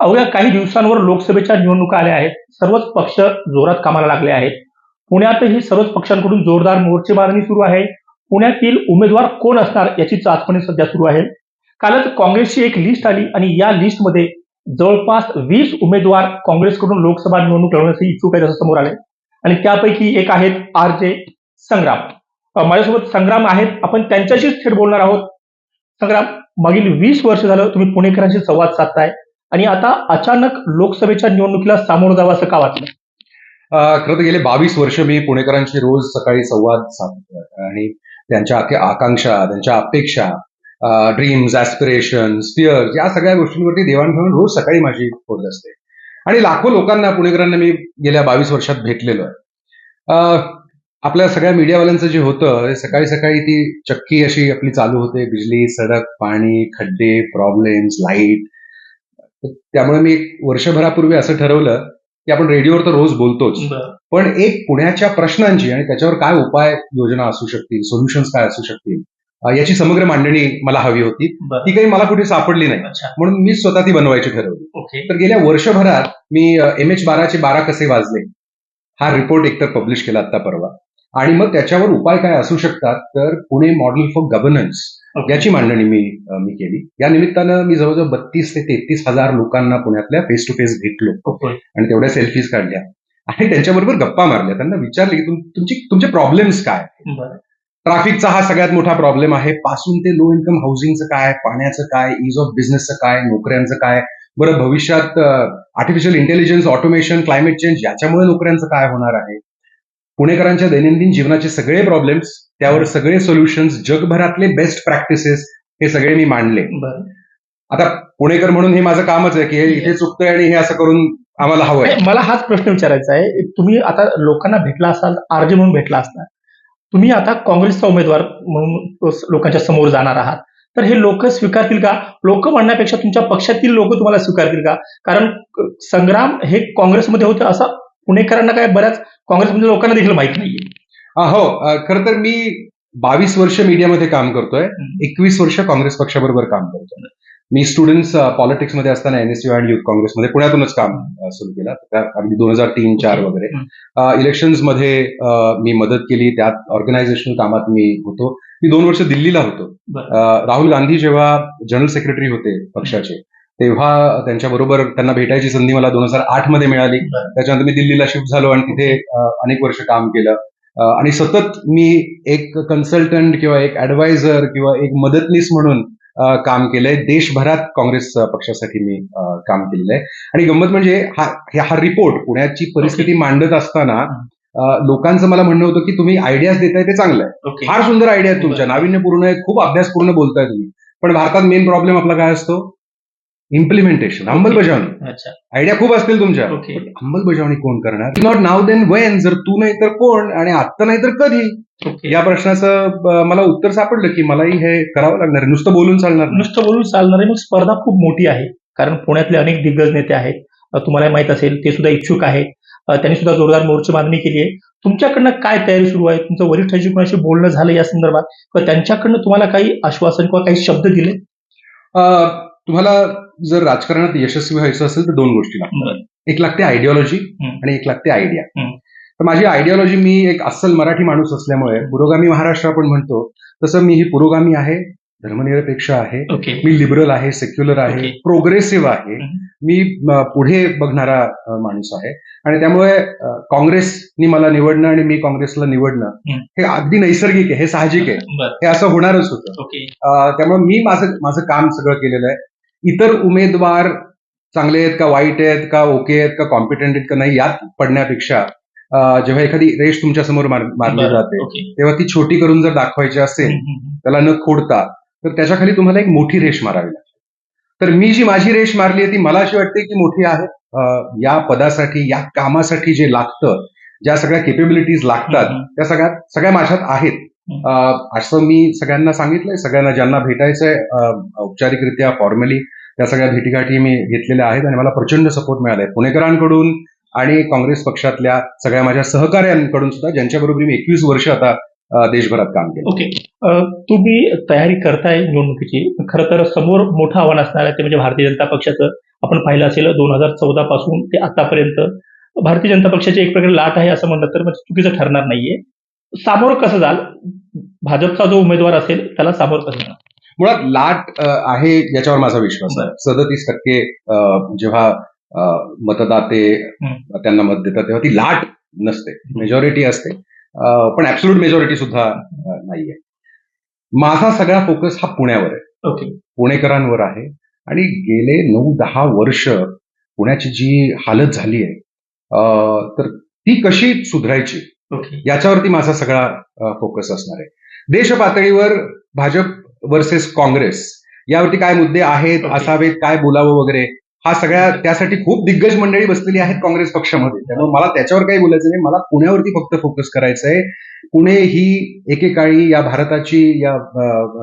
अवघ्या काही दिवसांवर लोकसभेच्या निवडणुका आल्या आहेत. सर्वच पक्ष जोरात कामाला लागले आहेत. पुण्यातही सर्वच पक्षांकडून जोरदार मोर्चेबांधणी सुरू आहे. पुण्यातील उमेदवार कोण असणार याची चाचपणी सध्या सुरू आहे. कालच काँग्रेसची एक लिस्ट आली आणि या लिस्टमध्ये जवळपास वीस उमेदवार काँग्रेसकडून लोकसभा निवडणूक लढवण्यासाठी इच्छुक आहेत असं समोर आले आणि त्यापैकी एक आहेत आर जे संग्राम. माझ्यासोबत संग्राम आहेत. आपण त्यांच्याशीच थेट बोलणार आहोत. संग्राम मागील वीस वर्ष झालं तुम्ही पुणेकरांशी संवाद साधताय. आणि आता अचानक लोकसभेच्या निवडणुकीला सामोरं जावं असं का वाटलं? खरं तर गेले बावीस वर्ष मी पुणेकरांशी रोज सकाळी संवाद साधतोय. आणि त्यांच्या आकांक्षा त्यांच्या अपेक्षा ड्रीम्स ऍस्पिरेशन फिअर्स या सगळ्या गोष्टींवरती देवाणघेवाण रोज सकाळी माझी होत असते. आणि लाखो लोकांना पुणेकरांना मी गेल्या बावीस वर्षात भेटलेलो आहे. आपल्या सगळ्या मीडियावाल्यांचं जे होतं सकाळी सकाळी ती चक्की अशी आपली चालू होते. बिजली सडक पाणी खड्डे प्रॉब्लेम्स लाइट त्यामुळे मी वर्षभरापूर्वी असं ठरवलं की आपण रेडिओवर तर रोज बोलतोच. पण एक पुण्याच्या प्रश्नांची आणि त्याच्यावर काय उपाय योजना असू शकतील सोल्युशन्स काय असू शकतील याची समग्र मांडणी मला हवी होती. ती काही मला कुठे सापडली नाही. म्हणून मी स्वतः ती बनवायची ठरवली. तर गेल्या वर्षभरात मी एम एच बाराचे बारा कसे वाजले हा रिपोर्ट एकतर पब्लिश केला आता परवा. आणि मग त्याच्यावर उपाय काय असू शकतात तर पुणे मॉडेल फॉर गव्हर्नन्स. याची मांडणी मी मी केली. या निमित्तानं मी जवळजवळ बत्तीस ते तेहतीस हजार लोकांना पुण्यातल्या फेस टू फेस भेटलो आणि तेवढ्या सेल्फीज काढल्या. आणि त्यांच्याबरोबर गप्पा मारल्या. त्यांना विचारले की तुम- तुमची तुमचे प्रॉब्लेम्स काय ट्रॅफिकचा हा सगळ्यात मोठा प्रॉब्लेम आहे. पासून ते लो इन्कम हाऊसिंगचं काय पाण्याचं काय इज ऑफ बिझनेसचं काय नोकऱ्यांचं काय बरं भविष्यात artificial intelligence automation climate change याच्यामुळे नोकऱ्यांचं काय होणार आहे? पुणेकरांच्या दैनंदिन जीवनाचे सगळे प्रॉब्लेम्स त्यावर सगळे सोल्युशन्स जगभरातले बेस्ट प्रॅक्टिसेस हे सगळे मी मांडले. बरं. आता पुणेकर म्हणून हे माझं कामच आहे की हे इथे चुकतंय आणि हे असं करून आम्हाला हवंय नाही, मला हाच प्रश्न विचारायचा आहे तुम्ही आता लोकांना भेटला असाल आरजे म्हणून भेटला असता तुम्ही आता काँग्रेसचा उमेदवार म्हणून लोकांच्या समोर जाणार आहात तर हे लोक स्वीकारतील का? लोक म्हणण्यापेक्षा तुमच्या पक्षातील लोक तुम्हाला स्वीकारतील का? कारण संग्राम हे काँग्रेसमध्ये होते असं पुणेकरांना काय बऱ्याच काँग्रेसमध्ये लोकांना देखील माहीत नाहीये. हो. खरं तर मी बावीस वर्ष मीडियामध्ये काम करतोय. एकवीस वर्ष काँग्रेस पक्षाबरोबर काम करतोय. मी स्टुडंट्स पॉलिटिक्समध्ये असताना एनएसयू आणि युथ काँग्रेसमध्ये पुण्यातूनच काम सुरू केलं. अगदी दोन हजार तीन चार वगैरे. हम्म. इलेक्शन्समध्ये अ, मी मदत केली. त्यात ऑर्गनायझेशनल कामात मी होतो. मी दोन वर्ष दिल्लीला होतो. राहुल गांधी जेव्हा जनरल सेक्रेटरी होते पक्षाचे तेव्हा त्यांच्याबरोबर त्यांना भेटायची संधी मला दोन हजार आठमध्ये मिळाली. त्याच्यानंतर मी दिल्लीला शिफ्ट झालो आणि तिथे अनेक वर्ष काम केलं. आणि सतत मी एक कन्सल्टंट किंवा एक ऍडवायझर किंवा एक मदतनीस म्हणून काम केलंय. देशभरात काँग्रेस पक्षासाठी मी काम केलेलं आहे. आणि गंमत म्हणजे हा हे- रिपोर्ट पुण्याची परिस्थिती मांडत असताना लोकांचं मला म्हणणं होतं की तुम्ही आयडियाज देताय ते चांगलं आहे. फार सुंदर आयडिया आहेत तुमच्या. नाविन्यपूर्ण आहेत. खूप अभ्यासपूर्ण बोलताय तुम्ही. पण भारतात मेन प्रॉब्लेम आपला काय असतो? इम्प्लिमेंटेशन अंमलबजावणी. अच्छा. आयडिया खूप असतील तुमच्या. अंमलबजावणी कोण करणार? नॉट नाव देन वेन जर तू नाही तर कोण? आणि आत्ता नाही तर कधी? ओके. या प्रश्नाचं मला उत्तर सापडलं की मलाही हे करावं लागणार आहे. नुसतं बोलून चालणार नाही. नुसतं बोलून चालणार आहे. मग स्पर्धा खूप मोठी आहे. कारण पुण्यातले अनेक दिग्गज नेते आहेत. अ, तुम्हाला माहीत असेल ते सुद्धा इच्छुक आहेत. अ, त्यांनी सुद्धा जोरदार मोर्चे बांधणी केली आहे. तुमच्याकडनं काय तयारी सुरू आहे? तुमचं वरिष्ठांशी कोणाशी बोलणं झालं या संदर्भात? किंवा त्यांच्याकडनं तुम्हाला काही आश्वासन किंवा काही शब्द दिले? अ, तुम्हाला जर राजकारणात यशस्वी व्हायचं असेल तर दोन गोष्टी लागतात एक लागते आयडिओलॉजी. आणि एक लागते आयडिया. तर माझी आयडिओलॉजी मी एक अस्सल मराठी माणूस असल्यामुळे पुरोगामी महाराष्ट्र आपण म्हणतो तसं मी ही पुरोगामी आहे धर्मनिरपेक्ष आहे मी लिबरल आहे सेक्युलर आहे. प्रोग्रेसिव्ह आहे. मी पुढे बघणारा माणूस आहे आणि त्यामुळे काँग्रेसनी मला निवडणं आणि मी काँग्रेसला निवडणं. हे अगदी नैसर्गिक आहे हे साहजिक आहे हे असं होणारच होतं त्यामुळे मी माझं माझं काम सगळं केलेलं आहे इतर उमेदवार चांगले आहेत का वाईट आहेत का ओके आहेत का कॉम्पिटंट आहेत का नाही यात पडण्यापेक्षा जेव्हा एखादी रेष तुमच्यासमोर मारली जाते तेव्हा ती छोटी करून जर दाखवायची असेल त्याला न खोडता तर त्याच्याखाली तुम्हाला एक मोठी रेष मारावी लागते. तर मी जी माझी रेष मारली आहे ती मला अशी वाटते की मोठी आहे. या पदासाठी या कामासाठी जे लागतं ज्या सगळ्या केपेबिलिटीज लागतात. त्या सगळ्यात सगळ्या माझ्यात आहेत. असं मी सगळ्यांना सांगितलंय सगळ्यांना ज्यांना भेटायचंय औपचारिकरित्या फॉर्मली त्या सगळ्या भेटीगाठी मी घेतलेल्या आहेत आणि मला प्रचंड सपोर्ट मिळालाय. पुणेकरांकडून आणि काँग्रेस पक्षातल्या सगळ्या माझ्या सहकार्यांकडून सुद्धा ज्यांच्याबरोबर मी एकवीस वर्ष आता देशभरात काम केलं ओके. तुम्ही तयारी करताय निवडणुकीची. खरं तर समोर मोठं आव्हान असणार आहे ते म्हणजे भारतीय जनता पक्षाचं. आपण पाहिलं असेल दोन हजार चौदा पासून ते आतापर्यंत भारतीय जनता पक्षाची एक प्रकारे लाट आहे असं म्हणलं तर चुकीचं ठरणार नाहीये. सामोरं कसं जाल? भाजपचा जो उमेदवार असेल त्याला सामोरं कसं जाल? मुळात लाट आहे याच्यावर माझा विश्वास आहे. सदतीस टक्के जेव्हा मतदाते त्यांना मत देतात तेव्हा ती लाट नसते. मेजॉरिटी असते. पण ऍब्सोल्यूट मेजॉरिटी सुद्धा नाहीये. माझा सगळा फोकस हा पुण्यावर आहे. ओके. पुणेकरांवर आहे. आणि गेले नऊ दहा वर्ष पुण्याची जी हालत झाली आहे तर ती कशी सुधारायची? ओके. याच्यावरती माझा सगळा फोकस असणार आहे. देश पातळीवर भाजप वर्सेस काँग्रेस यावरती काय मुद्दे आहेत Okay. असावेत काय बोलावं वगैरे हा सगळ्या त्यासाठी खूप दिग्गज मंडळी बसलेली आहेत काँग्रेस पक्षामध्ये. त्यामुळे मला त्याच्यावर काही बोलायचं नाही मला पुण्यावरती फक्त फोकस करायचं आहे पुणे ही एकेकाळी या भारताची या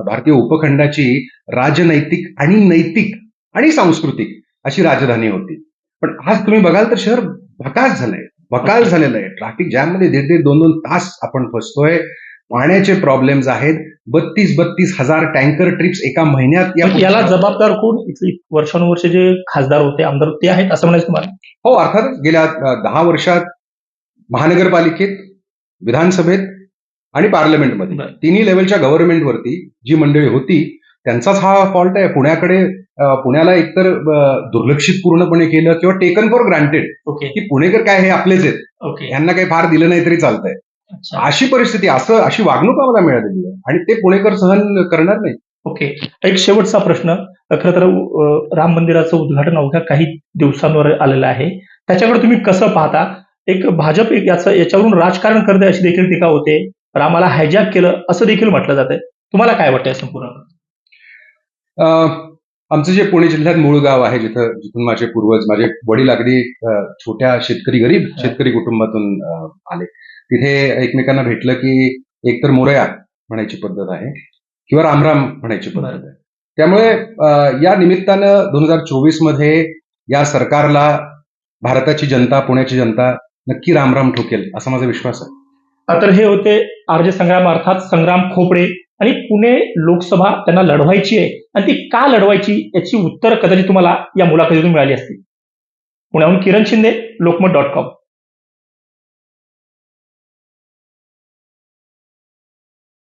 भारतीय उपखंडाची राजनैतिक आणि नैतिक आणि सांस्कृतिक अशी राजधानी होती. पण आज तुम्ही बघाल तर शहर भकास झालंय. भकाल झालेलं आहे. ट्रॅफिक जॅममध्ये दीड दीड दोन दोन तास आपण फसतोय. पाण्याचे प्रॉब्लेम्स आहेत. बत्तीस बत्तीस हजार टँकर ट्रिप्स एका महिन्यात या याला जबाबदार कोण? वर्षानुवर्ष जे खासदार होते आमदार ते आहेत असं म्हणायचं तुम्हाला? हो अर्थातच गेल्या दहा वर्षात महानगरपालिकेत विधानसभेत आणि पार्लमेंटमध्ये. तिन्ही लेवलच्या गव्हर्नमेंटवरती जी मंडळी होती त्यांचाच हा फॉल्ट आहे. पुण्याकडे पुण्याला एकतर दुर्लक्षित पूर्णपणे केलं किंवा टेकन फॉर ग्रांटेड ओके की पुणेकर काय हे आपलेच आहेत. ओके यांना काही फार दिलं नाही तरी चालतंय. अशी परिस्थिती असं अशी वागणूक आम्हाला मिळालेली आहे. आणि ते पुणेकर सहन करणार नाही. ओके एक शेवटचा प्रश्न. खरं तर राम मंदिराचं उद्घाटन अवघ्या काही दिवसांवर आलेलं आहे. त्याच्याकडे तुम्ही कसं पाहता? एक भाजप याचं याच्यावरून राजकारण करते अशी देखील टीका होते. रामाला हायजॅक केलं असं देखील म्हटलं जातंय. तुम्हाला काय वाटतंय संपूर्ण आमचं जे पुणे जिल्ह्यात मूळ गाव आहे जिथं जिथून माझे पूर्वज माझे वडील अगदी छोट्या शेतकरी गरीब शेतकरी कुटुंबातून आले. तिथे एकमेकांना भेटलं की एकतर मोरया म्हणायची पद्धत आहे किंवा रामराम म्हणायची पद्धत आहे. त्यामुळे या निमित्तानं दोन हजार चोवीसमध्ये या सरकारला भारताची जनता पुण्याची जनता नक्की रामराम ठोकेल असा माझा विश्वास आहे. तर हे होते आरजे संग्राम अर्थात संग्राम खोपडे आणि पुणे लोकसभा त्यांना लढवायची आहे. आणि ती का लढवायची याची उत्तर कदाचित तुम्हाला या मुलाखतीतून मिळाली असतील. पुण्याहून किरण शिंदे लोकमत डॉट कॉम.